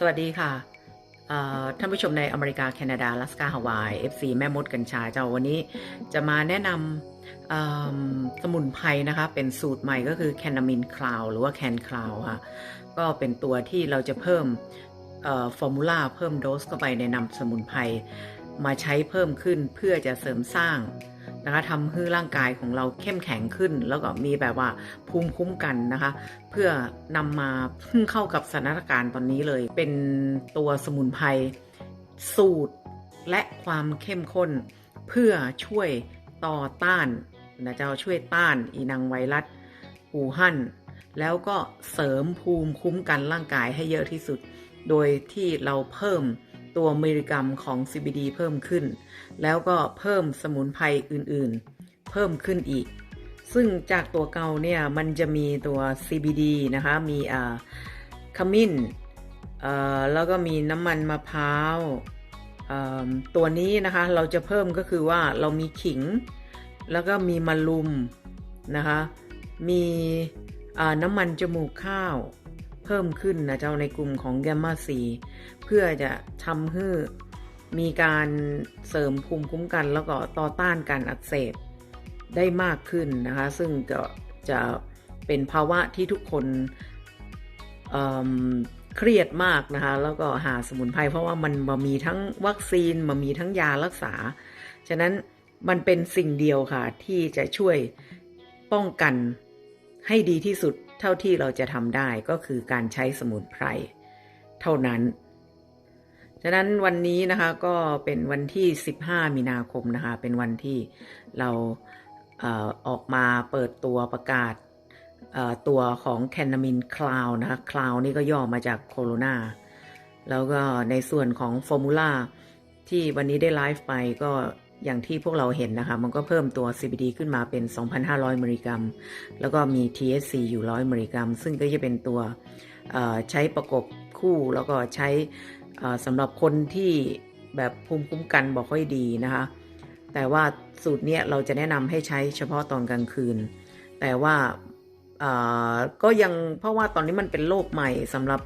สวัสดีค่ะท่านผู้ชมในอเมริกา แคนาดาลาสกาฮาวาย FC แม่มดกัญชาเจ้าวันนี้จะมาแนะนำสมุนไพรนะคะ เป็นสูตรใหม่ก็คือแคนามินคลาวหรือว่าแคนคลาวค่ะ ก็เป็นตัวที่เราจะเพิ่มฟอร์มูลาเพิ่มโดสเข้าไปในนำสมุนไพรมาใช้เพิ่มขึ้นเพื่อจะเสริมสร้าง นะคะทำให้ร่างกายของเราเข้มแข็งขึ้น แล้วก็มีแบบว่าภูมิคุ้มกันนะคะ เพื่อนำมาพึ่งเข้ากับสถานการณ์ตอนนี้เลย เป็นตัวสมุนไพรสูตรและความเข้มข้น เพื่อช่วยต่อต้านนะเจ้าช่วยต้านอีนังไวรัสอูฮั่นแล้วก็เสริมภูมิคุ้มกันร่างกายให้เยอะที่สุด โดยที่เราเพิ่ม ตัวมิลลิกรัมของ CBD เพิ่มขึ้น แล้วก็เพิ่มสมุนไพรอื่นๆ เพิ่มขึ้นอีก ซึ่งจากตัวเก่าเนี่ยมันจะมีตัว CBD นะคะมีอ่าขมิ้นแล้วก็มีน้ำมันมะพร้าวตัวนี้นะคะเราจะเพิ่มก็คือว่าเรามีขิง แล้วก็มีมะลุมนะคะมีน้ำมันจมูกข้าว เพิ่มขึ้นนะเจ้าในกลุ่มของแกมมาซีเพื่อจะทำให้มีการเสริมภูมิคุ้มกัน แล้วก็ต่อต้านการอักเสบได้มากขึ้นนะคะ ซึ่งก็จะเป็นภาวะที่ทุกคนเเครียดมากนะคะ แล้วก็หาสมุนไพรเพราะว่ามันมามีทั้งวัคซีนมามีทั้งยารักษา ฉะนั้นมันเป็นสิ่งเดียวค่ะ ที่จะช่วยป้องกันให้ดีที่สุด เท่าที่เราจะทำได้ก็คือการใช้สมุนไพรเท่านั้น ฉะนั้นวันนี้นะคะก็เป็นวันที่ 15 มีนาคมนะคะ เป็นวันที่เราเออออกมาเปิดตัวประกาศตัวของแคนนามินคลาวนะคะคลาวนี่ก็ย่อมาจากโคโรนาแล้วก็ในส่วนของฟอร์มูลาที่วันนี้ได้ไลฟ์ไปก็ อย่างที่พวกเราเห็นนะคะ มันก็เพิ่มตัว CBD ขึ้นมาเป็น 2,500 มิลลิกรัม แล้วก็มี THC อยู่ 100 มิลลิกรัม ซึ่งก็จะเป็นตัวใช้ประกบคู่แล้วก็ใช้สำหรับคนที่แบบภูมิคุ้มกันบอกค่อยดีนะคะ แต่ว่าสูตรเนี้ยเราจะแนะนำให้ใช้เฉพาะตอนกลางคืน แต่ว่าก็ยังเพราะว่าตอนนี้มันเป็นโรคใหม่สำหรับ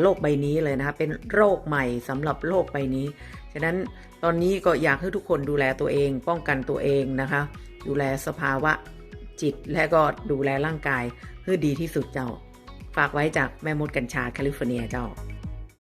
โรคใบนี้เลยนะคะเป็นโรคใหม่สำหรับโรคใบนี้ ฉะนั้นตอนนี้ก็อยากให้ทุกคนดูแลตัวเอง ป้องกันตัวเองนะคะ ดูแลสภาวะจิตและก็ดูแลร่างกายให้ดีที่สุดเจ้า ฝากไว้จากแม่มดกัญชาแคลิฟอร์เนียเจ้า